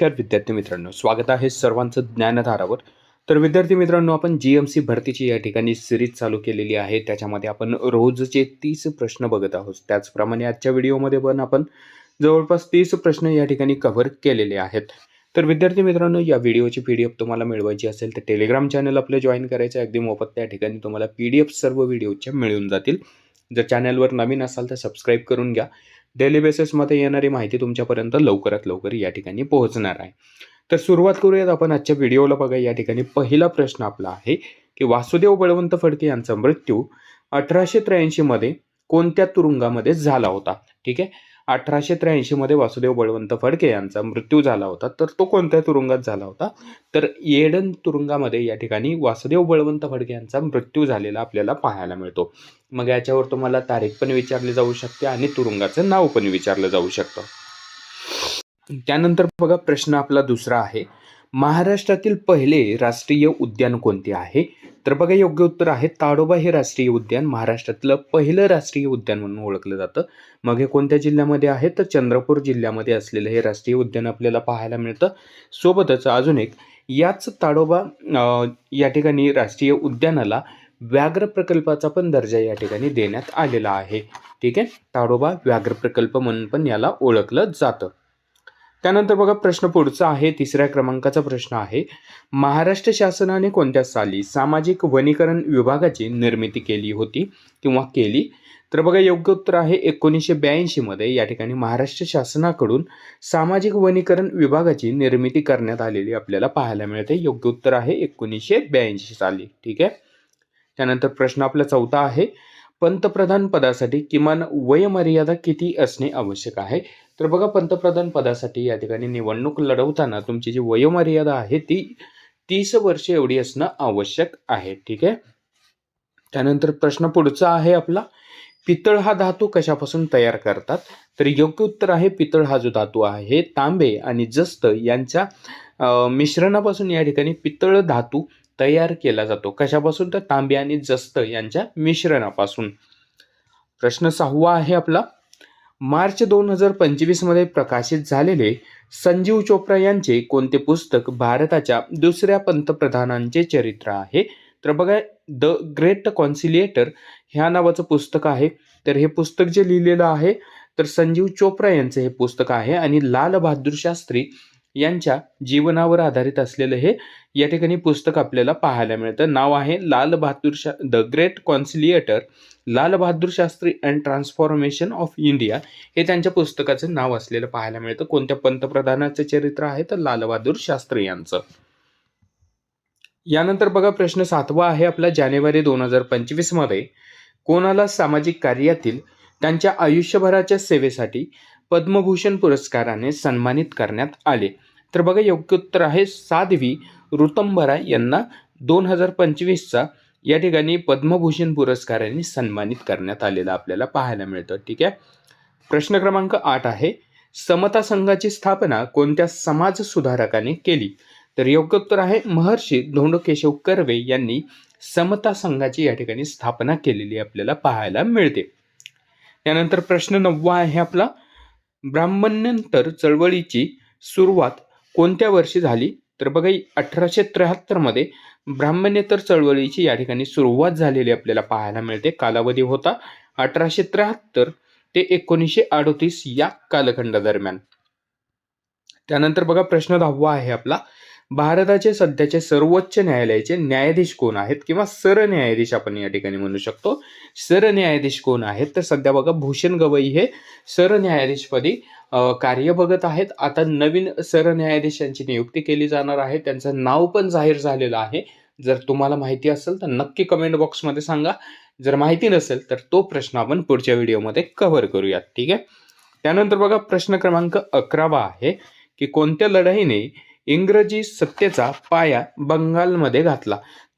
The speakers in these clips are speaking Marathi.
नमस्कार विद्यार्थी मित्रांनो स्वागत आहे सर्वांचं ज्ञानधारावर. तर विद्यार्थी मित्रांनो आपण जी एम सी भरतीची या ठिकाणी सिरीज चालू केलेली आहे. त्याच्यामध्ये आपण रोजचे तीस प्रश्न बघत आहोत. त्याचप्रमाणे आजच्या व्हिडिओमध्ये पण आपण जवळपास तीस प्रश्न या ठिकाणी कव्हर केलेले आहेत. तर विद्यार्थी मित्रांनो या व्हिडिओची पी डी एफ तुम्हाला मिळवायची असेल तर टेलिग्राम चॅनल आपलं जॉईन करायचं आहे. अगदी मोफत त्या ठिकाणी तुम्हाला पी डी एफ सर्व व्हिडिओच्या मिळून जातील. जर चॅनलवर नवीन असाल तर सबस्क्राईब करून घ्या. डेली बेसिसमध्ये येणारी माहिती तुमच्यापर्यंत लवकरात लवकर या ठिकाणी पोहोचणार आहे. तर सुरुवात करूयात आपण आजच्या व्हिडिओला बघा या ठिकाणी पहिला प्रश्न आपला आहे की वासुदेव बळवंत फडके यांचा मृत्यू अठराशे त्र्याऐंशीमध्ये कोणत्या तुरुंगामध्ये झाला होता? ठीक आहे? अठराशे त्र्याऐंशीमध्ये वासुदेव बळवंत फडके यांचा मृत्यू झाला होता तर तो कोणत्या तुरुंगात झाला होता? तर येडन तुरुंगामध्ये या ठिकाणी वासुदेव बळवंत फडके यांचा मृत्यू झालेला आपल्याला पाहायला मिळतो. मग याच्यावर तुम्हाला तारीख पण विचारली जाऊ शकते आणि तुरुंगाचं नाव पण विचारलं जाऊ शकतं. त्यानंतर बघा प्रश्न आपला दुसरा आहे. महाराष्ट्रातील पहिले राष्ट्रीय उद्यान कोणते आहे? तर बघा योग्य उत्तर आहे ताडोबा हे राष्ट्रीय उद्यान. महाराष्ट्रातलं पहिलं राष्ट्रीय उद्यान म्हणून ओळखलं जातं. मग हे कोणत्या जिल्ह्यामध्ये आहे? तर चंद्रपूर जिल्ह्यामध्ये असलेलं हे राष्ट्रीय उद्यान आपल्याला पाहायला मिळतं. सोबतच अजून एक याच ताडोबा या ठिकाणी राष्ट्रीय उद्यानाला व्याघ्र प्रकल्पाचा पण दर्जा या ठिकाणी देण्यात आलेला आहे. ठीक आहे? ताडोबा व्याघ्र प्रकल्प म्हणून पण याला ओळखलं जातं. त्यानंतर बघा प्रश्न पुढचा आहे तिसऱ्या क्रमांकाचा प्रश्न आहे. महाराष्ट्र शासनाने कोणत्या साली सामाजिक वनीकरण विभागाची निर्मिती केली होती किंवा केली? तर बघा योग्य उत्तर आहे एकोणीसशे ब्याऐंशीमध्ये या ठिकाणी महाराष्ट्र शासनाकडून सामाजिक वनीकरण विभागाची निर्मिती करण्यात आलेली आपल्याला पाहायला मिळते. योग्य उत्तर आहे एकोणीसशे ब्याऐंशी साली. ठीक आहे? त्यानंतर प्रश्न आपला चौथा आहे पंतप्रधान पदासाठी किमान वयमर्यादा किती असणे आवश्यक आहे? तर बघा पंतप्रधान पदासाठी या ठिकाणी निवडणूक लढवताना तुमची जी वयोमर्यादा आहे ती तीस वर्ष एवढी असणं आवश्यक आहे ठीक आहे? त्यानंतर प्रश्न पुढचा आहे आपला पितळ हा धातू कशापासून तयार करतात? तर योग्य उत्तर आहे पितळ हा जो धातू आहे तांबे आणि जस्त यांच्या मिश्रणापासून या ठिकाणी पितळ धातू तयार केला जातो. कशापासून? तर तांबे आणि जस्त यांच्या मिश्रणापासून. प्रश्न सहावा आहे आपला मार्च दोन हजार पंचवीसमध्ये प्रकाशित झालेले संजीव चोप्रा यांचे कोणते पुस्तक भारताच्या दुसऱ्या पंतप्रधानांचे चरित्र आहे? तर बघा द ग्रेट कॉन्सिलिएटर ह्या नावाचं पुस्तक आहे. तर हे पुस्तक जे लिहिलेलं आहे तर संजीव चोप्रा यांचं हे पुस्तक आहे. आणि लाल बहादूर शास्त्री यांच्या जीवनावर आधारित असलेलं हे या ठिकाणी पुस्तक आपल्याला पाहायला मिळतं. नाव आहे लाल बहादूर शा the great conciliator Lal Bahadur Shastri and transformation of India हे त्यांच्या पुस्तकाचं नाव असलेलं पाहायला मिळतं. कोणत्या पंतप्रधानाचं चरित्र आहे? तर लाल बहादूर शास्त्री यांचं. यानंतर बघा प्रश्न सातवा आहे आपला जानेवारी दोन हजार पंचवीसमध्ये कोणाला सामाजिक कार्यातील त्यांच्या आयुष्यभराच्या सेवेसाठी पद्मभूषण पुरस्काराने सन्मानित करण्यात आले. तर बघा योग्य उत्तर आहे साध्वी ऋतंभरा यांना दोन हजार पंचवीसचा या ठिकाणी पद्मभूषण पुरस्काराने सन्मानित करण्यात आलेला आपल्याला पाहायला मिळतं. ठीक आहे? प्रश्न क्रमांक आठ आहे समता संघाची स्थापना कोणत्या समाज सुधारकाने केली? तर योग्य उत्तर आहे महर्षी धोंडकेशव कर्वे यांनी समता संघाची या ठिकाणी स्थापना केलेली आपल्याला पाहायला मिळते. त्यानंतर प्रश्न नववा आहे आपला ब्राह्मण्यंतर चळवळीची सुरुवात कोणत्या वर्षी झाली? तर बघा अठराशे त्र्याहत्तरमध्ये ब्राह्मण्येतर चळवळीची या ठिकाणी सुरुवात झालेली आपल्याला पाहायला मिळते. कालावधी होता अठराशे त्र्याहत्तर ते एकोणीसशे अडोतीस या कालखंडादरम्यान. त्यानंतर बघा प्रश्न दहावा आहे आपला. भारताचे सध्याचे सर्वोच्च न्यायालयाचे न्यायाधीश कोण आहेत किंवा सरन्यायाधीश आपण या ठिकाणी म्हणू शकतो. सरन्यायाधीश कोण आहेत? तर सध्या बघा भूषण गवई हे सरन्यायाधीशपदी कार्य बघत आहेत. आता नवीन सरन्यायाधीशांची नियुक्ती केली जाणार आहे. त्यांचं नाव पण जाहीर झालेलं आहे. जर तुम्हाला माहिती असेल तर नक्की कमेंट बॉक्समध्ये सांगा. जर माहिती नसेल तर तो प्रश्न आपण पुढच्या व्हिडिओमध्ये कव्हर करूयात. ठीक आहे? त्यानंतर बघा प्रश्न क्रमांक अकरावा आहे की कोणत्या लढाईने इंग्रजी सत्तेचा पाया बंगालमध्ये घातला.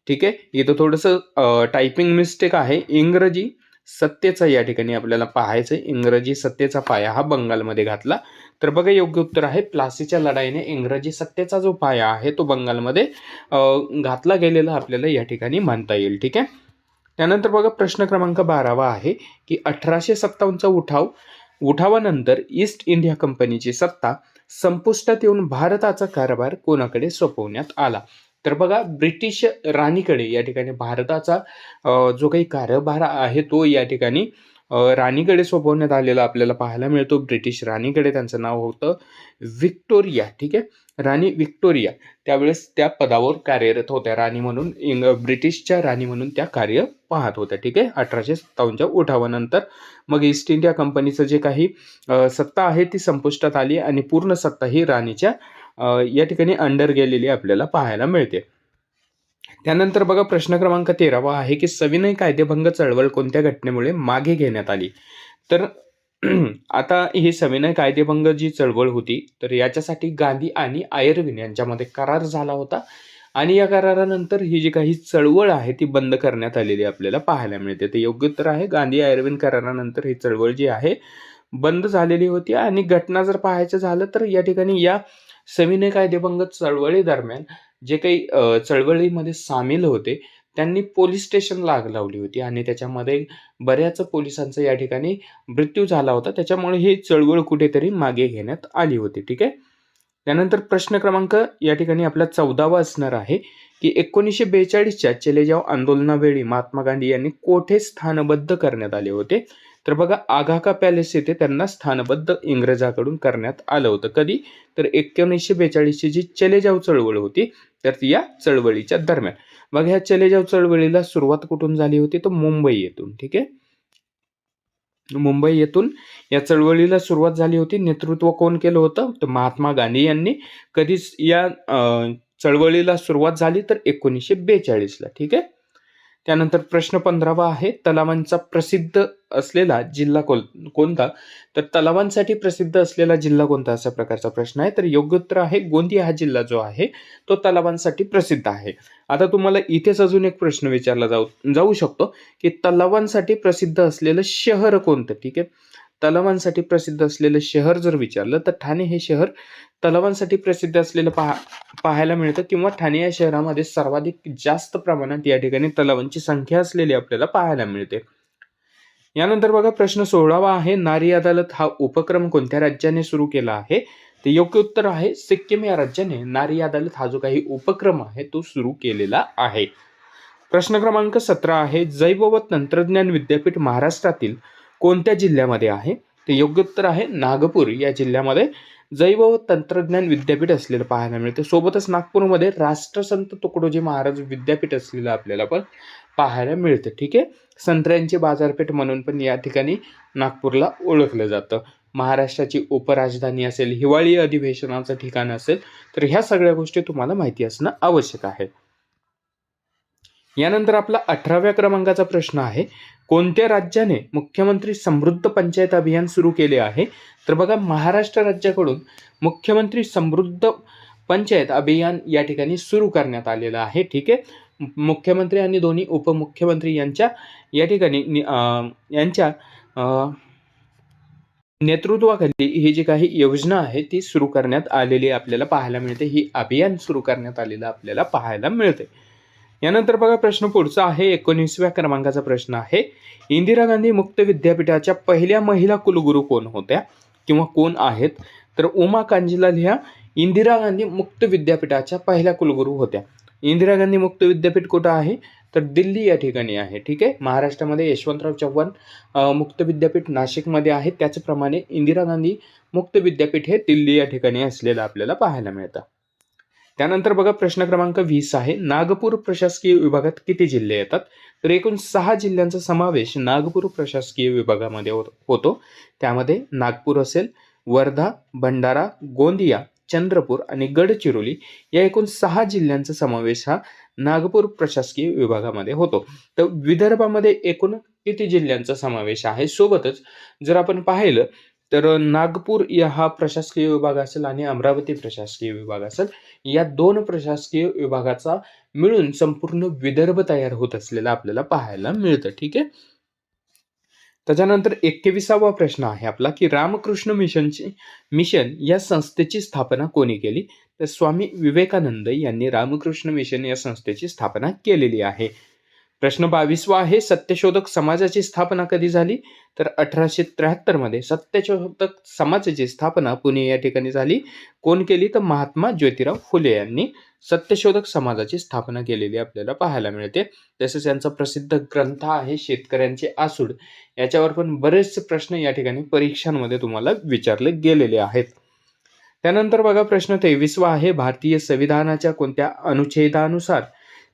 ठीक आहे? इथं थोडंसं टायपिंग मिस्टेक आहे. इंग्रजी सत्तेचा या ठिकाणी आपल्याला पाहायचं इंग्रजी सत्तेचा पाया हा बंगालमध्ये घातला. तर बघा योग्य उत्तर आहे. प्लासीच्या लढाईने इंग्रजी सत्तेचा जो पाया आहे तो बंगालमध्ये घातला गेलेला आपल्याला या ठिकाणी म्हणता येईल. ठीक आहे? त्यानंतर बघा प्रश्न क्रमांक बारावा आहे की अठराशे सत्तावन्नचा उठाव उठावानंतर ईस्ट इंडिया कंपनीची सत्ता संपुष्टात येऊन भारताचा कारभार कोणाकडे सोपवण्यात आला? तर बघा ब्रिटिश राणीकडे या ठिकाणी भारताचा जो काही कारभार आहे तो या ठिकाणी राणीकडे सोपवण्यात आलेला आपल्याला पाहायला मिळतो. ब्रिटिश राणीकडे त्यांचं नाव होतं विक्टोरिया ठीक आहे? राणी व्हिक्टोरिया. त्यावेळेस त्या पदावर कार्यरत होत्या. राणी म्हणून इंग ब्रिटिशच्या राणी म्हणून त्या कार्य पाहत होत्या. ठीक आहे? अठराशे सत्तावन्नच्या उठावानंतर. मग ईस्ट इंडिया कंपनीचं जे काही सत्ता आहे ती संपुष्टात आली आणि पूर्ण सत्ता ही राणीच्या या ठिकाणी अंडर गेलेली आपल्याला पाहायला मिळते. त्यानंतर बघा प्रश्न क्रमांक तेरावा आहे की सविनय कायदेभंग चळवळ कोणत्या घटनेमुळे मागे घेण्यात आली? तर आता ही सविनय कायदेभंग जी चळवळ होती तर याच्यासाठी गांधी आणि आयर्विन यांच्यामध्ये करार झाला होता. आणि या करारानंतर ही जी काही चळवळ आहे ती बंद करण्यात आलेली आपल्याला पाहायला मिळते. ते योग्य तर आहे गांधी आयर्विन करारानंतर ही चळवळ जी आहे बंद झालेली होती. आणि घटना जर पाहायचं झालं तर या ठिकाणी या सविनय कायदेभंग चळवळी दरम्यान जे काही चळवळीमध्ये सामील होते त्यांनी पोलीस स्टेशनला आग लावली होती आणि त्याच्यामध्ये बऱ्याच पोलिसांचा या ठिकाणी मृत्यू झाला होता. त्याच्यामुळे ही चळवळ कुठेतरी मागे घेण्यात आली होती. ठीक आहे? त्यानंतर प्रश्न क्रमांक या ठिकाणी आपला चौदावा असणार आहे की एकोणीसशे बेचाळीसच्या चलेजाव आंदोलनावेळी महात्मा गांधी यांनी कोठे स्थानबद्ध करण्यात आले होते? तर बघा आगाका पॅलेस येथे त्यांना स्थानबद्ध इंग्रजाकडून करण्यात आलं होतं. कधी? तर एकोणीसशे बेचाळीसची जी चलेजाव चळवळ होती तर या चळवळीच्या दरम्यान. मग ह्या चलेजाव चळवळीला सुरुवात कुठून झाली होती? तर मुंबई येथून ठीक आहे? मुंबई येथून या चळवळीला सुरुवात झाली होती. नेतृत्व कोण केलं होतं? तर महात्मा गांधी यांनी. कधीच या चळवळीला सुरुवात झाली तर एकोणीसशे बेचाळीसला ठीक आहे? त्यानंतर प्रश्न पंधरावा आहे तलावांचा प्रसिद्ध असलेला जिल्हा कोल कोणता? तर तलावांसाठी प्रसिद्ध असलेला जिल्हा कोणता? अशा प्रकारचा प्रश्न आहे. तर योग्य उत्तर आहे गोंदिया हा जिल्हा जो आहे तो तलावांसाठी प्रसिद्ध आहे. आता तुम्हाला इथेच अजून एक प्रश्न विचारला जाऊ जाऊ शकतो की तलावांसाठी प्रसिद्ध असलेलं शहर कोणतं? ठीक आहे. तलावांसाठी प्रसिद्ध असलेलं शहर जर विचारलं तर ठाणे हे शहर तलावांसाठी प्रसिद्ध असलेलं पहा पाहायला मिळतं किंवा ठाणे या शहरामध्ये सर्वाधिक जास्त प्रमाणात या ठिकाणी तलावांची संख्या असलेली आपल्याला पाहायला मिळते. यानंतर बघा प्रश्न सोळावा आहे नारी अदालत हा उपक्रम कोणत्या राज्याने सुरू केला आहे? ते योग्य उत्तर आहे सिक्कीम या राज्याने नारी अदालत हा जो काही उपक्रम आहे तो सुरू केलेला आहे. प्रश्न क्रमांक सतरा आहे जैव व तंत्रज्ञान विद्यापीठ महाराष्ट्रातील कोणत्या जिल्ह्यामध्ये आहे? ते योग्य उत्तर आहे नागपूर या जिल्ह्यामध्ये. जैव व तंत्रज्ञान विद्यापीठ असलेलं पाहायला मिळते. सोबतच नागपूरमध्ये राष्ट्रसंत तुकडोजी महाराज विद्यापीठ असलेलं आपल्याला पण पाहायला मिळतं. ठीक आहे? संत्र्यांची बाजारपेठ म्हणून पण या ठिकाणी नागपूरला ओळखलं जातं. महाराष्ट्राची उपराजधानी असेल हिवाळी अधिवेशनाचं ठिकाण असेल तर ह्या सगळ्या गोष्टी तुम्हाला माहिती असणं आवश्यक आहे. यानंतर आपला अठराव्या क्रमांकाचा प्रश्न आहे. कोणत्या राज्याने मुख्यमंत्री समृद्ध पंचायत अभियान सुरू केले आहे? तर बघा महाराष्ट्र राज्याकडून मुख्यमंत्री समृद्ध पंचायत अभियान या ठिकाणी सुरू करण्यात आलेलं आहे. ठीक आहे? मुख्यमंत्री आणि दोन्ही उपमुख्यमंत्री यांच्या या ठिकाणी यांच्या नेतृत्वाखाली ही जी काही योजना आहे ती सुरू करण्यात आलेली आपल्याला पाहायला मिळते. ही अभियान सुरू करण्यात आलेलं आपल्याला पाहायला मिळते. यानंतर बघा प्रश्न पुढचा आहे. एकोणीसव्या क्रमांकाचा प्रश्न आहे. इंदिरा गांधी मुक्त विद्यापीठाच्या पहिल्या महिला कुलगुरू कोण होत्या किंवा कोण आहेत? तर उमा कांजीलाल ह्या इंदिरा गांधी मुक्त विद्यापीठाच्या पहिल्या कुलगुरू होत्या. इंदिरा गांधी मुक्त विद्यापीठ कुठं आहे? तर दिल्ली या ठिकाणी आहे ठीक आहे? महाराष्ट्रामध्ये यशवंतराव चव्हाण मुक्त विद्यापीठ नाशिकमध्ये आहे. त्याचप्रमाणे इंदिरा गांधी मुक्त विद्यापीठ हे दिल्ली या ठिकाणी असलेलं आपल्याला पाहायला मिळतं. त्यानंतर बघा प्रश्न क्रमांक वीस आहे. नागपूर प्रशासकीय विभागात किती जिल्हे येतात? तर एकूण सहा जिल्ह्यांचा समावेश नागपूर प्रशासकीय विभागामध्ये होतो त्यामध्ये नागपूर असेल वर्धा भंडारा गोंदिया चंद्रपूर आणि गडचिरोली या एकूण सहा जिल्ह्यांचा समावेश हा नागपूर प्रशासकीय विभागामध्ये होतो. तर विदर्भामध्ये एकूण किती जिल्ह्यांचा समावेश आहे? सोबतच जर आपण पाहिलं तर नागपूर या हा प्रशासकीय विभाग असेल आणि अमरावती प्रशासकीय विभाग असेल या दोन प्रशासकीय विभागाचा मिळून संपूर्ण विदर्भ तयार होत असलेला आपल्याला पाहायला मिळतं ठीक आहे? त्याच्यानंतर एकवीसावा प्रश्न आहे आपला की रामकृष्ण मिशनची मिशन या संस्थेची स्थापना कोणी केली? तर स्वामी विवेकानंद यांनी रामकृष्ण मिशन या संस्थेची स्थापना केलेली आहे. प्रश्न बावीसवा आहे सत्यशोधक समाजाची स्थापना कधी झाली? तर अठराशे त्र्याहत्तरमध्ये सत्यशोधक समाजाची स्थापना पुणे या ठिकाणी झाली. कोण केली? तर महात्मा ज्योतिराव फुले यांनी सत्यशोधक समाजाची स्थापना केलेली आपल्याला पाहायला मिळते. तसेच यांचा प्रसिद्ध ग्रंथ आहे शेतकऱ्यांचे आसूड. याच्यावर पण बरेचसे प्रश्न या ठिकाणी परीक्षांमध्ये तुम्हाला विचारले गेलेले आहेत. त्यानंतर बघा प्रश्न तेवीसवा आहे भारतीय संविधानाच्या कोणत्या अनुच्छेदानुसार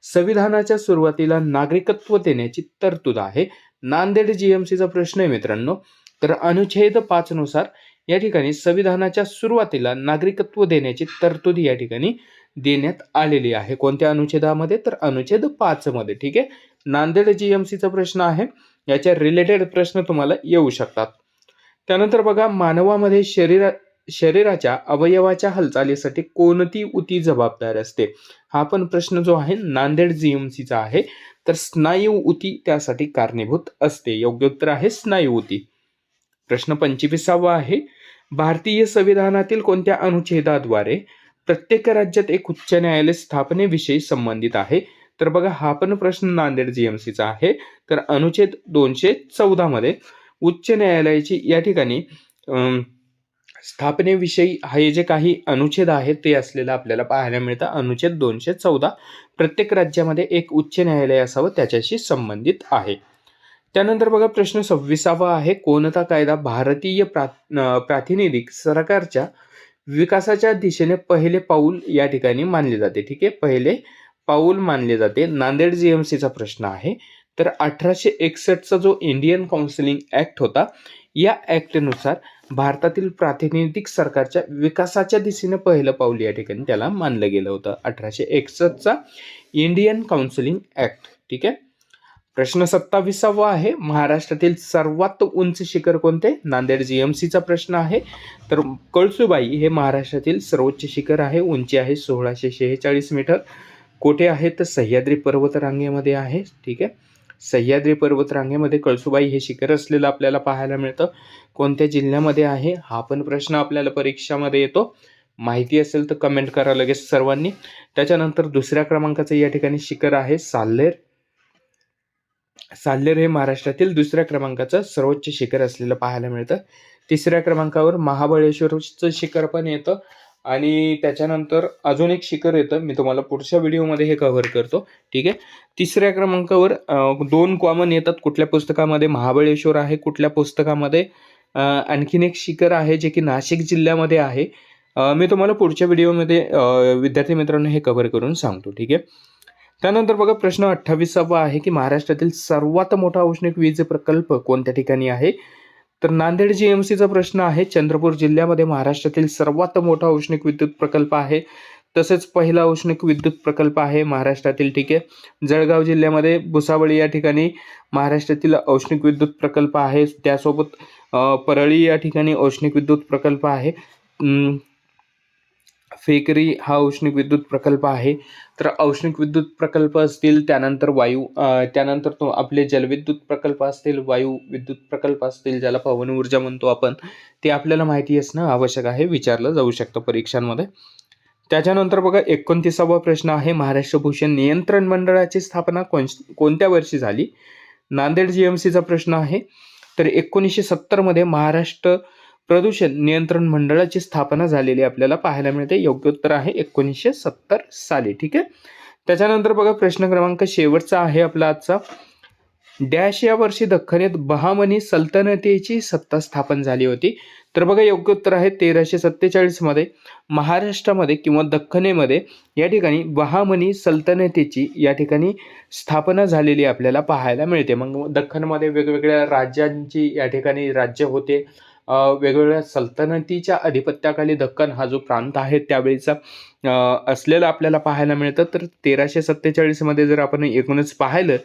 संविधानाच्या सुरुवातीला नागरिकत्व देण्याची तरतूद आहे. नांदेड जीएमसीचा प्रश्न आहे मित्रांनो. तर अनुच्छेद पाच नुसार या ठिकाणी संविधानाच्या सुरुवातीला नागरिकत्व देण्याची तरतूद या ठिकाणी देण्यात आलेली आहे. कोणत्या अनुच्छेदामध्ये? तर अनुच्छेद पाच मध्ये. ठीक आहे? नांदेड जीएमसीचा प्रश्न आहे. याच्या रिलेटेड प्रश्न तुम्हाला येऊ शकतात. त्यानंतर बघा मानवामध्ये शरीरा शरीराच्या अवयवाच्या हालचालीसाठी कोणती उती जबाबदार असते? हा पण प्रश्न जो आहे नांदेड जीएमसीचा आहे. तर स्नायू उती त्यासाठी कारणीभूत असते. योग्य उत्तर आहे स्नायू उती. प्रश्न पंचवीसावा आहे. भारतीय संविधानातील कोणत्या अनुच्छेदाद्वारे प्रत्येक राज्यात एक उच्च न्यायालय स्थापनेविषयी संबंधित आहे? तर बघा हा पण प्रश्न नांदेड जीएमसीचा आहे. तर अनुच्छेद दोनशे चौदामध्ये उच्च न्यायालयाची या ठिकाणी स्थापनेविषयी हे जे काही अनुच्छेद आहेत ते असलेलं आपल्याला पाहायला मिळतं. अनुच्छेद दोनशे चौदा प्रत्येक राज्यामध्ये एक उच्च न्यायालय असावं त्याच्याशी संबंधित आहे. त्यानंतर बघा प्रश्न सव्वीसावा आहे. कोणता कायदा भारतीय प्रा प्रातिनिधिक सरकारच्या विकासाच्या दिशेने पहिले पाऊल या ठिकाणी मानले जाते? ठीक आहे पहिले पाऊल मानले जाते. नांदेड जीएमसीचा प्रश्न आहे. तर अठराशे एकसष्टचा जो इंडियन काउन्सिलिंग ऍक्ट होता या ऍक्टनुसार भारतातील प्रातिनिधिक सरकारच्या विकासाच्या दिशेने पहिलं पाऊल या ठिकाणी त्याला मानलं गेलं होतं. अठराशे एकसष्टचा इंडियन काउन्सिलिंग ऍक्ट ठीक आहे? प्रश्न सत्तावीसावा आहे. महाराष्ट्रातील सर्वात उंच शिखर कोणते? नांदेड जी एम सीचा प्रश्न आहे. तर कळसुबाई हे महाराष्ट्रातील सर्वोच्च शिखर आहे. उंची आहे सोळाशे शेहेचाळीस मीटर. कोठे आहे तर सह्याद्री पर्वतरांगेमध्ये आहे ठीक आहे? सह्याद्री पर्वतरांगेमध्ये कळसुबाई हे शिखर असलेलं आपल्याला पाहायला मिळतं. कोणत्या जिल्ह्यामध्ये आहे? हा पण प्रश्न आपल्याला परीक्षामध्ये येतो. माहिती असेल तर कमेंट करा लगेच सर्वांनी. त्याच्यानंतर दुसऱ्या क्रमांकाचं या ठिकाणी शिखर आहे साल्हेर साल्हेर हे महाराष्ट्रातील दुसऱ्या क्रमांकाचं सर्वोच्च शिखर असलेलं पाहायला मिळतं. तिसऱ्या क्रमांकावर महाबळेश्वरचं शिखर पण येतं. आणि त्याच्यानंतर अजून एक शिखर येतं. मी तुम्हाला पुढच्या व्हिडिओमध्ये हे कव्हर करतो. ठीक आहे? तिसऱ्या क्रमांकावर दोन कॉमन येतात. कुठल्या पुस्तकामध्ये? महाबळेश्वर आहे. कुठल्या पुस्तकामध्ये? आणखीन एक शिखर आहे जे की नाशिक जिल्ह्यामध्ये आहे. मी तुम्हाला पुढच्या व्हिडिओमध्ये विद्यार्थी मित्रांनो हे कव्हर करून सांगतो. ठीक आहे? त्यानंतर बघा प्रश्न अठ्ठावीसावा आहे की महाराष्ट्रातील सर्वात मोठा औष्णिक वीज प्रकल्प कोणत्या ठिकाणी आहे? तर नांदेड जी एम सीचा प्रश्न आहे चंद्रपूर जिल्ह्यामध्ये महाराष्ट्रातील सर्वात मोठा औष्णिक विद्युत प्रकल्प आहे. तसेच पहिला औष्णिक विद्युत प्रकल्प आहे महाराष्ट्रातील ठीक आहे. जळगाव जिल्ह्यामध्ये भुसावळी या ठिकाणी महाराष्ट्रातील औष्णिक विद्युत प्रकल्प आहे. त्यासोबत परळी या ठिकाणी औष्णिक विद्युत प्रकल्प आहे. फेकरी हा औष्णिक विद्युत प्रकल्प आहे. तर औष्णिक विद्युत प्रकल्प असतील त्यानंतर वायू त्यानंतर तो आपले जलविद्युत प्रकल्प असतील वायू विद्युत प्रकल्प असतील ज्याला पवन ऊर्जा म्हणतो आपण ते आपल्याला माहिती असणं आवश्यक आहे विचारलं जाऊ शकतं परीक्षांमध्ये. त्याच्यानंतर बघा एकोणतीसावा प्रश्न आहे महाराष्ट्र भूषण नियंत्रण मंडळाची स्थापना कोण कोणत्या वर्षी झाली? नांदेड जीएमसीचा प्रश्न आहे. तर एकोणीसशे सत्तरमध्ये महाराष्ट्र प्रदूषण नियंत्रण मंडळाची स्थापना झालेली आपल्याला पाहायला मिळते. योग्य उत्तर आहे एकोणीसशे सत्तर साली. ठीक आहे? त्याच्यानंतर बघा प्रश्न क्रमांक शेवटचा आहे आपला आजचा. डॅश या वर्षी दख्खनेत बहामनी सल्तनतेची सत्ता स्थापन झाली होती. तर बघा योग्य उत्तर आहे तेराशे सत्तेचाळीसमध्ये महाराष्ट्रामध्ये किंवा दख्खनेमध्ये या ठिकाणी बहामनी सल्तनतेची या ठिकाणी स्थापना झालेली आपल्याला पाहायला मिळते. मग दख्खनमध्ये वेगवेगळ्या राज्यांची या ठिकाणी राज्य होते. वेगवेगळ्या सल्तनतीच्या अधिपत्याखाली दक्कन हा जो प्रांत आहे त्यावेळीचा असलेला आपल्याला पाहायला मिळतं. तर तेराशे सत्तेचाळीसमध्ये जर आपण एकूणच पाहिलं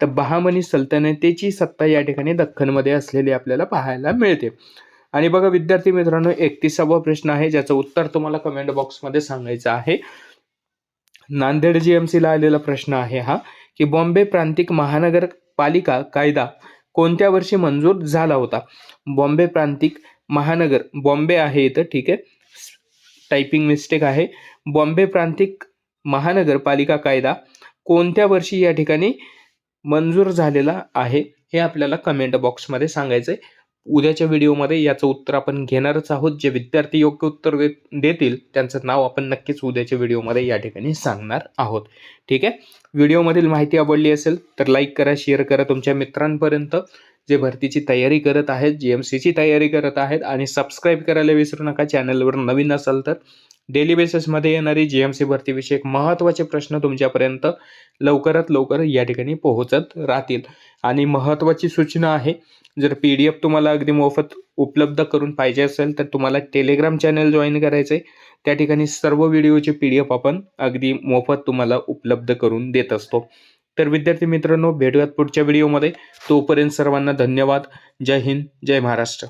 तर बहामनी सल्तनतीची सत्ता या ठिकाणी दख्खनमध्ये असलेली आपल्याला पाहायला मिळते. आणि बघा विद्यार्थी मित्रांनो एकतीसावा प्रश्न आहे ज्याचं उत्तर तुम्हाला कमेंट बॉक्समध्ये सांगायचं आहे. नांदेड जी एम सीला आलेला प्रश्न आहे हा की बॉम्बे प्रांतिक महानगरपालिका कायदा कोणत्या वर्षी मंजूर झाला होता? बॉम्बे प्रांतिक महानगर. बॉम्बे आहे इथं ठीक आहे. टायपिंग मिस्टेक आहे. बॉम्बे प्रांतिक महानगरपालिका कायदा कोणत्या वर्षी या ठिकाणी मंजूर झालेला आहे हे आपल्याला कमेंट बॉक्समध्ये सांगायचं आहे उद्याच्या व्हिडिओमध्ये याचं उत्तर आपण घेणारच आहोत. जे विद्यार्थी योग्य उत्तर दे देतील त्यांचं नाव आपण नक्कीच उद्याच्या व्हिडिओमध्ये या ठिकाणी सांगणार आहोत. ठीक आहे. व्हिडिओमधील माहिती आवडली असेल तर लाईक करा शेअर करा तुमच्या मित्रांपर्यंत. जे भरतीची तयारी करत आहेत जी एम सीची तयारी करत आहेत आणि सबस्क्राईब करायला विसरू नका चॅनलवर नवीन असाल तर. डेली बेसिसमध्ये येणारी जी एम सी भरतीविषयक महत्त्वाचे प्रश्न तुमच्यापर्यंत लवकरात लवकर या ठिकाणी पोहोचत राहतील. आणि महत्त्वाची सूचना आहे जर पी डी एफ तुम्हाला अगदी मोफत उपलब्ध करून पाहिजे असेल तर तुम्हाला टेलिग्राम चॅनल जॉईन करायचं आहे त्या ठिकाणी सर्व व्हिडिओचे पी डी एफ आपण अगदी मोफत तुम्हाला उपलब्ध करून देत असतो. तर विद्यार्थी मित्रांनो भेटूयात पुढच्या व्हिडिओमध्ये. तोपर्यंत सर्वांना धन्यवाद. जय हिंद जय महाराष्ट्र.